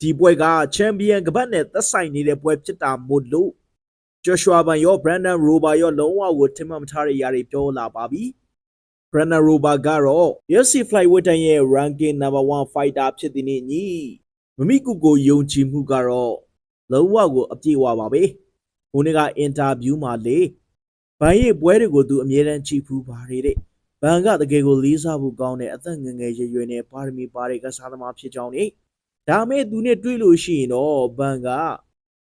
ဒီပွဲကချန်ပီယံကပတ်နဲ့သက်ဆိုင်နေတဲ့ပွဲဖြစ်တာမို့လို့ဂျော့ရှွာဘန်ရောဘရန်ဒန်ရိုဘာရောလုံးဝကိုထင်မှတ်မထားတဲ့ຢာတွေပြောလာပါပြီဘရန်ဒန်ရိုဘာကတော့ UFC Flyweight တန်ရဲ့ ranking number 1 fighter ဖြစ်တဲ့နေ့ညီမမိကူကိုယုံကြည်မှုကတော့လုံးဝကိုအပြည့်အဝပါပဲဟိုနေ့ကအင်တာဗျူးမှာလေဘန်ရဲ့ပွဲတွေကိုသူအမြဲတမ်းကြည့်ဖူးပါတယ်တဲ့ဘန်ကတကယ်ကိုလေးစားဖို့ကောင်းတဲ့အသက်ငယ်ငယ်ရွယ်ရွယ်နဲ့ပါရမီပါတဲ့ကစားသမားဖြစ်ကြောင်းနေ ဒါမဲ့သူနဲ့တွေ့လို့ရှိရင်တော့ဘန်က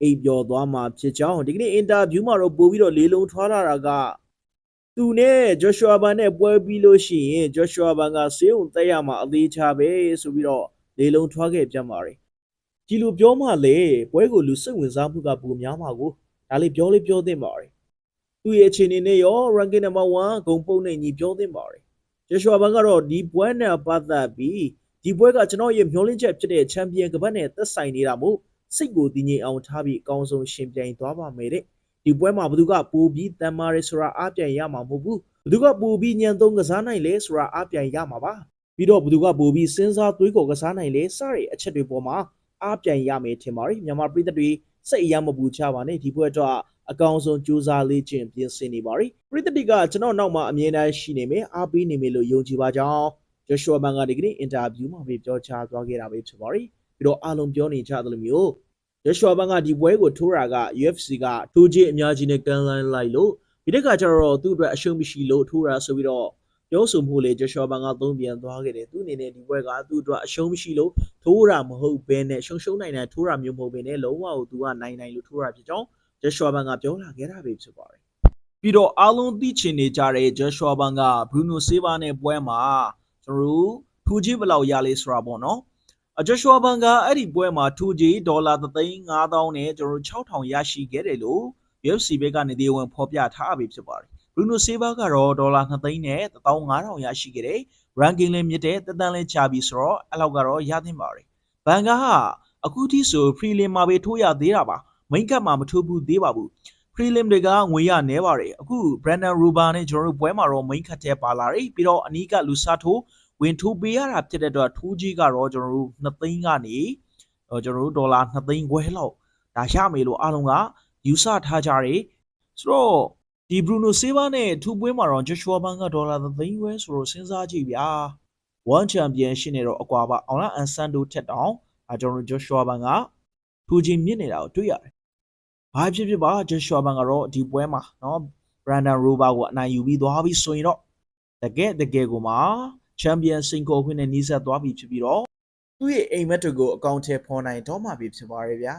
အိပ်ပျော်သွားမှာဖြစ်ကြောင်းဒီကနေ့အင်တာဗျူးမှာတော့ပို့ပြီးတော့လေးလုံးထွားလာတာကသူနဲ့ဂျော့ရှွာဘန်နဲ့ပွဲပြီးလို့ရှိရင်ဂျော့ရှွာဘန်ကဆေးုံတက်ရမှာအသေးချပဲဆိုပြီးတော့လေးလုံးထွားခဲ့ပြန်ပါတယ်ဒီလိုပြောမှလေပွဲကိုလူစိတ်ဝင်စားမှုကပိုများမှာကိုဒါလေးပြောလေးပြောသင့်ပါတယ်သူ့ရဲ့အခြေအနေနဲ့ရော ranking number 1ဂုံပုံနဲ့ညီပြောသင့်ပါတယ်။ဂျေရှွာဘန်ကတော့ဒီပွဲနဲ့ပတ်သက်ပြီး ဒီပွဲကကျွန်တော်ရဲ့မျှော်လင့်ချက်ဖြစ်တဲ့ချန်ပီယံကပတ်နဲ့သက်ဆိုင်နေတာမို့စိတ်ကိုတည်ငြိမ်အောင်ထားပြီးအကောင်းဆုံးရှင်ပြိုင်သွားပါမယ်တဲ့။ဒီပွဲမှာဘသူကပိုပြီးတန်မာရဲဆိုတာအားပြန်ရမှာမဟုတ်ဘူး။ဘသူကပိုပြီးညံသုံးကစားနိုင်လဲဆိုတာအားပြန်ရမှာပါ။ပြီးတော့ဘသူကပိုပြီးစဉ်းစားတွေးခေါ်ကစားနိုင်လဲစတဲ့အချက်တွေပေါ်မှာအားပြန်ရမယ်ထင်ပါတယ်။မြန်မာပြည်သက်တွေစိတ်အယမ်းမပူချပါနဲ့ဒီပွဲတော့အကောင်ဆုံးကြိုးစားလေးခြင်းပြင်ဆင်နေပါရီပရိသတ်တွေကကျွန်တော်နောက်မှာအမြဲတမ်းရှိနေမယ်အားပေးနေမယ်လို့ယုံကြည်ပါကြောင်း ဂျော့ရှွာဘန်ကဒီကနေ့အင်တာဗျူးမှာပဲပြောချသွားခဲ့တာပဲဖြစ်ပါရီပြီးတော့အားလုံးပြောနေကြသလိုမျိုးဂျော့ရှွာဘန်ကဒီပွဲကိုထိုးတာက UFC ကထိုးခြင်းအများကြီးနဲ့ကန်လိုင်းလိုက်လို့ဒီတစ်ခါကျတော့သူ့အတွက်အရှုံးမရှိလို့ထိုးတာဆိုပြီးတော့ပြောဆိုမှုလေဂျော့ရှွာဘန်ကသုံးပြန်သွားခဲ့တယ်သူအနေနဲ့ဒီပွဲကသူ့အတွက်အရှုံးမရှိလို့ထိုးတာမဟုတ်ဘဲနဲ့ရှုံရှုံနိုင်နိုင်ထိုးတာမျိုးမဟုတ်ဘဲနဲ့လုံးဝကိုသူကနိုင်နိုင်လို့ထိုးတာဖြစ်ကြောင်းဂျက်ရှွာဘန်ကပြောလာခဲ့တာပဲဖြစ်ပါတယ်။ပြီးတော့အားလုံးသိချင်နေကြတဲ့ဂျက်ရှွာဘန်ကဘရူနိုဆေးဘာနဲ့ပွဲမှာ ကျွန်တော်တို့ထူကြီးဘယ်လောက်ရလဲဆိုတာပေါ့နော်။အဂျက်ရှွာဘန်ကအဲ့ဒီပွဲမှာထူကြီးဒေါ်လာ3,5000နဲ့ကျွန်တော်တို့6000ရရှိခဲ့တယ်လို့ UFC ဘက်ကနေဒီဝင်ဖော်ပြထားပြီဖြစ်ပါတယ်။ဘရူနိုဆေးဘာကတော့ဒေါ်လာ2သိန်းနဲ့15000ရရှိခဲ့တယ်။ ranking လည်းမြင့်တဲ့တက်တန်းလည်းချပြီးဆိုတော့အဲ့လောက်ကတော့ရသင့်ပါတယ်။ဘန်ကဟာအခုထိဆို prelim မှာပဲထိုးရသေးတာပါ။ main card မှာမထိုးဘူးသေးပါဘူး prelim တွေကငွေရနဲပါတယ်အခု Brandon Ruber နဲ့ကျွန်တော်တို့ပွဲမှာတော့ main card ထဲပါလာတယ်ပြီးတော့အနီးကလူစားထိုး ဝင်ထိုးပေးရတာဖြစ်တဲ့အတွက်ထိုးကြီးကတော့ကျွန်တော်တို့2သိန်းကနေဟိုကျွန်တော်တို့ဒေါ်လာ2သိန်းခွဲလောက်ဒါရမယ်လို့အားလုံးကယူဆထားကြတယ်ဆိုတော့ဒီ Bruno Silva နဲ့ထူပွဲမှာတော့ Joshua Ban ကဒေါ်လာ3သိန်းခွဲဆိုတော့စဉ်းစားကြည့်ဗျာ one champion ရှိနေတော့အကွာပါအောင်လား Ansando ထက်တောင်အဲကျွန်တော်တို့ Joshua Ban ကထူချင်းမြင့်နေတာကိုတွေ့ရတယ် ဘာဖြစ်ဖြစ်ပါဂျက်ရှွာဘန်ကတော့ဒီပွဲမှာเนาะဘရန်ဒန်ရိုဘာကိုအနိုင်ယူပြီးသွားပြီးဆိုရင်တော့တကယ်တကယ်ကိုမှ ချန်ပီယံစင်ကိုခွင့်နဲ့နီးစပ်သွားပြီဖြစ်ပြီးတော့သူ့ရဲ့အိမ်မက်တွေကိုအကောင့်ထဲဖော်နိုင်တော့မှပြီဖြစ်ပါရဲ့ဗျာ